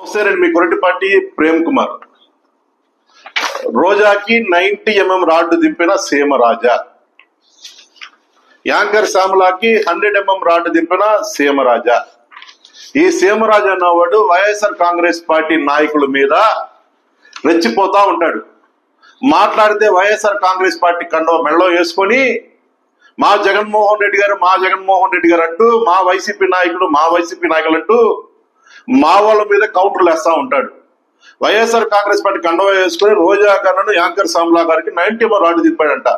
సరే మీ కొరటిపాటి ప్రేమ్ కుమార్. రోజాకి నైన్టీ ఎంఎం రాడ్డు దింపిన సీమరాజా. యాంకర్ శ్యామలాకి హండ్రెడ్ ఎంఎం రాడ్డు దింపిన సీమరాజా. ఈ సీమరాజు అన్నవాడు వైఎస్ఆర్ కాంగ్రెస్ పార్టీ నాయకుల మీద రెచ్చిపోతా ఉంటాడు. మాట్లాడితే వైఎస్ఆర్ కాంగ్రెస్ పార్టీ కండవ మెళ్ళో వేసుకొని మా జగన్మోహన్ రెడ్డి గారు మా జగన్మోహన్ రెడ్డి గారు అంటూ మా వైసీపీ నాయకుడు మా వైసీపీ నాయకులు అంటూ మా వాళ్ళ మీద కౌంటర్లు వేస్తా ఉంటాడు. వైఎస్ఆర్ కాంగ్రెస్ పార్టీ కండవ వేసుకుని రోజా కన్నను యాంకర్ సామ్లా గారికి నైన్టీ రాడ్డు తిప్పాడంట.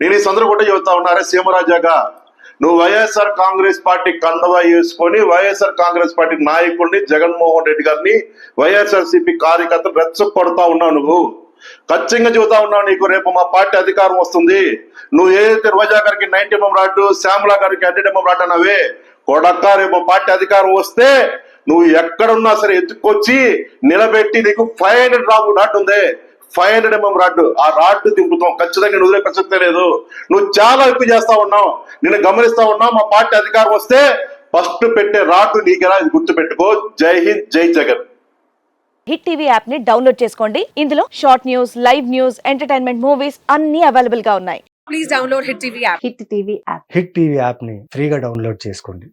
నేను ఈ సందర్భం కూడా చెబుతా ఉన్నారే సీమరాజాగా నువ్వు వైఎస్ఆర్ కాంగ్రెస్ పార్టీ కండవ వేసుకొని వైఎస్ఆర్ కాంగ్రెస్ పార్టీ నాయకుడిని జగన్మోహన్ రెడ్డి గారిని వైఎస్ఆర్ సిపి కార్యకర్తలు రెచ్చగొడతా ఉన్నావు నువ్వు. ఖచ్చితంగా చెబుతా ఉన్నావు నీకు రేపు మా పార్టీ అధికారం వస్తుంది. నువ్వు ఏదైతే రోజా గారికి నైన్టీ ఎంఎం రాడ్డు శ్యామలా గారికి హండ్రెడ్ ఎంఎం రాడ్డు అన్నావే కొడక్క రేపు పార్టీ అధికారం వస్తే నువ్వు ఎక్కడున్నా సరే ఎత్తుకొచ్చి నిలబెట్టి నీకు ఫైవ్ హండ్రెడ్ రాబు రాడ్డు ఉంది. Five hundred mm rod. ఆ రాడ్డు దింపుతాం. ఖచ్చితంగా నువ్వు ప్రసక్తే లేదు. నువ్వు చాలా ఎక్కువ చేస్తా ఉన్నావు. నేను గమనిస్తా ఉన్నావు. మా పార్టీ అధికారం వస్తే ఫస్ట్ పెట్టే రాడ్డు నీకెలా ఇది గుర్తు పెట్టుకో జై హింద్ జై జగన్. హిట్ టీవీ యాప్ని డౌన్లోడ్ చేసుకోండి. ఇందులో short news live news entertainment movies అన్ని అవైలబుల్గా ఉన్నాయి. Please download Hit TV app. Hit TV app hit TV యాప్ని ఫ్రీగా డౌన్లోడ్ చేసుకోండి.